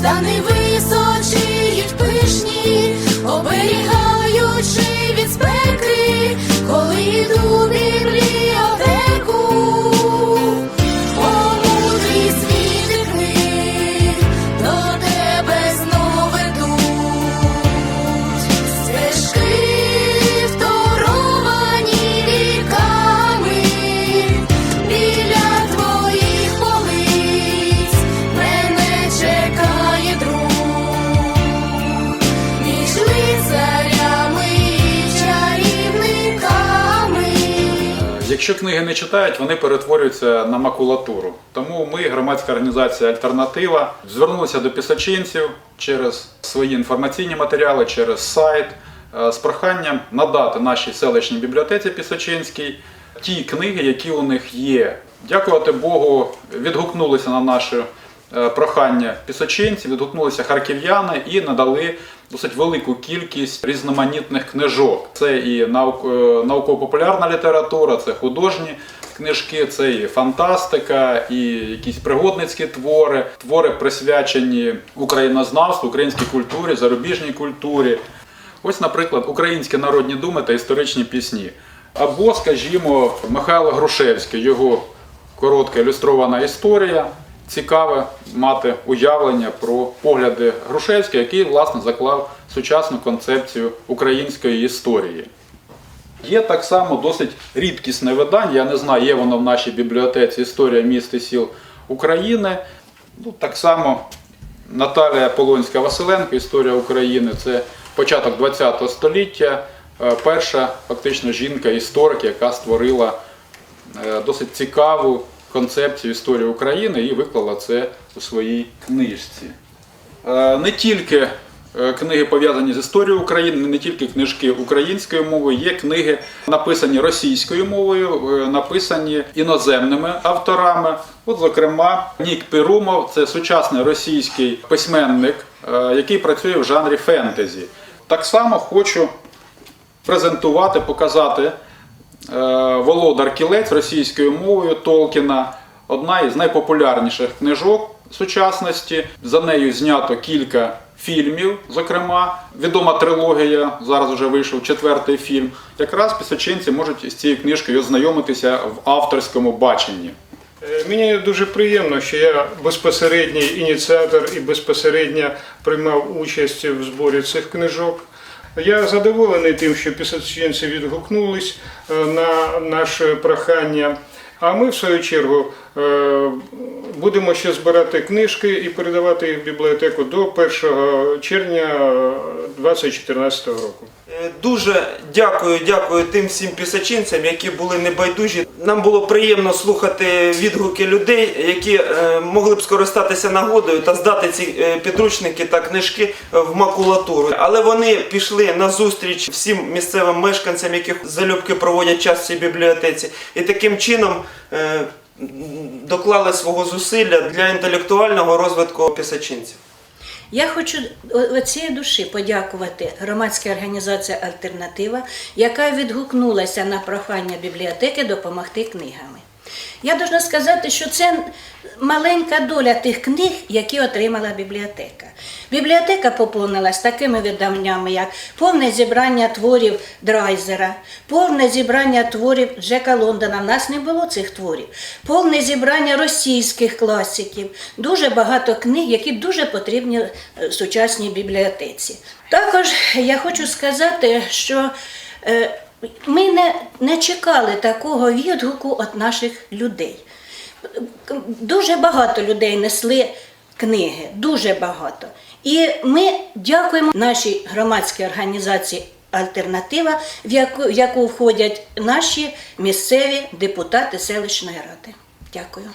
штани Якщо книги не читають, вони перетворюються на макулатуру. Тому ми, громадська організація Альтернатива, звернулися до пісачинців через свої інформаційні матеріали, через сайт е, з проханням надати нашій селищній бібліотеці Пісачинській ті книги, які у них є. Дякувати Богу, відгукнулися на наше е, прохання пісочинці, відгукнулися харків'яни і надали досить велику кількість різноманітних книжок. Це і е, науково-популярна література, це художні книжки, це і фантастика, і якісь пригодницькі твори, твори присвячені українознавству, українській культурі, зарубіжній культурі. Ось, наприклад, українські народні думи та історичні пісні. Або, скажімо, Михайло Грушевський, його коротка ілюстрована історія. Цікаве мати уявлення про погляди Грушевського, який власне заклав сучасну концепцію української історії. Є так само досить рідкісне видання. Я не знаю, є воно в нашій бібліотеці Історія міст і сіл України. Ну, так само Наталія Полонська Василенко, Історія України. Це початок ХХ століття. Е, Перша фактично жінка-історик, яка створила е, досить цікаву концепцію історії України і виклала це у своїй книжці. Е, Не тільки е, книги пов'язані з історією України, не тільки книжки українською мовою, є книги написані російською мовою, е, написані іноземними авторами. От, зокрема, Нік Пірумов це сучасний російський письменник, який працює в жанрі фентезі. Так само хочу презентувати, показати Володар Кілець російською мовою Толкіна. Одна із найпопулярніших книжок сучасності. За нею знято кілька фільмів. Зокрема, відома трилогія. Зараз вже вийшов четвертий фільм. Якраз пісочинці можуть з цією книжкою ознайомитися в авторському баченні. Е, Мені дуже приємно, що я безпосередній ініціатор і безпосередньо приймав участь в зборі цих книжок. Я задоволений тим, що пісочинці відгукнулись е, на наше прохання. А ми, в свою чергу, е, будемо ще збирати книжки і передавати їх в бібліотеку до 1 червня 2014 року. Е, Дуже дякую, дякую тим всім пісачинцям, які були небайдужі. Нам було приємно слухати відгуки людей, які е, могли б скористатися нагодою та здати ці е, підручники та книжки в макулатуру. Але вони пішли на зустріч всім місцевим мешканцям, які залюбки проводять час в цій бібліотеці, і таким чином доклали свого зусилля для інтелектуального розвитку пісачинців. Я хочу від цієї душі подякувати громадській організації Альтернатива, яка відгукнулася на прохання бібліотеки допомогти книгами. Я должна сказати, що це маленька доля тих книг, які отримала бібліотека. Бібліотека поповнилась такими виданнями, як повне зібрання творів Драйзера, повне зібрання творів Джека Лондона. В нас не було цих творів, повне зібрання російських класиків, дуже багато книг, які дуже потрібні е, сучасній бібліотеці. Також я хочу сказати, що е, ми не, не чекали такого відгуку від наших людей. Дуже багато людей несли книги, дуже багато. І ми дякуємо нашій громадській організації Альтернатива, в яку, в яку входять наші місцеві депутати селищної ради. Дякую.